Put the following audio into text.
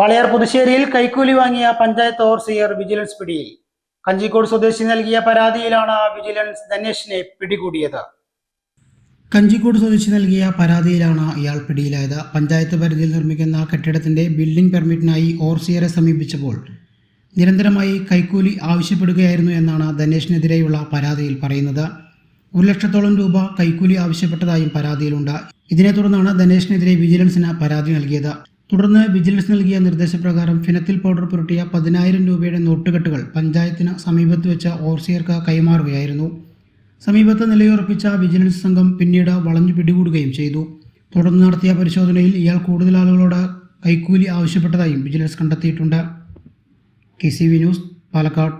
വളയാർ പുതുശ്ശേരിയിൽ കൈക്കൂലി വാങ്ങിയ panchayat overseer vigilance പിടിയിൽ കഞ്ചിക്കോട് സ്വദേശി നൽകിയ പരാതിയിലാണ് വിജിലൻസ് ധനേഷിനെ പിടികൂടിയത്. കഞ്ചിക്കോട് സ്വദേശി നൽകിയ പരാതിയിലാണ് ഇയാൾ പിടിയിലായത്. പഞ്ചായത്ത് പരിധിയിൽ നിർമ്മിക്കുന്ന കെട്ടിടത്തിന്റെ ബിൽഡിംഗ് പെർമിറ്റിനായി ഓർസിയറെ സമീപിച്ചപ്പോൾ നിരന്തരമായി കൈക്കൂലി ആവശ്യപ്പെടുകയായിരുന്നു എന്നാണ് ധനേഷിനെതിരെയുള്ള പരാതിയിൽ പറയുന്നത്. ഒരു ലക്ഷത്തോളം രൂപ കൈക്കൂലി ആവശ്യപ്പെട്ടതായും പരാതിയിലുണ്ട്. ഇതിനെ തുടർന്നാണ് ധനേഷിനെതിരെ വിജിലൻസിന് പരാതി നൽകിയത്. തുടർന്ന് വിജിലൻസ് നൽകിയ നിർദ്ദേശപ്രകാരം ഫിനത്തിൽ പൗഡർ പുരട്ടിയ പതിനായിരം രൂപയുടെ നോട്ടുകെട്ടുകൾ പഞ്ചായത്തിന് സമീപത്ത് വെച്ച ഓർസിയർക്ക് കൈമാറുകയായിരുന്നു. സമീപത്ത് നിലയുറപ്പിച്ച വിജിലൻസ് സംഘം പിന്നീട് വളഞ്ഞു പിടികൂടുകയും ചെയ്തു. തുടർന്ന് നടത്തിയ പരിശോധനയിൽ ഇയാൾ കൂടുതൽ ആളുകളോട് കൈക്കൂലി ആവശ്യപ്പെട്ടതായും വിജിലൻസ് കണ്ടെത്തിയിട്ടുണ്ട്. K C V news Palakkad.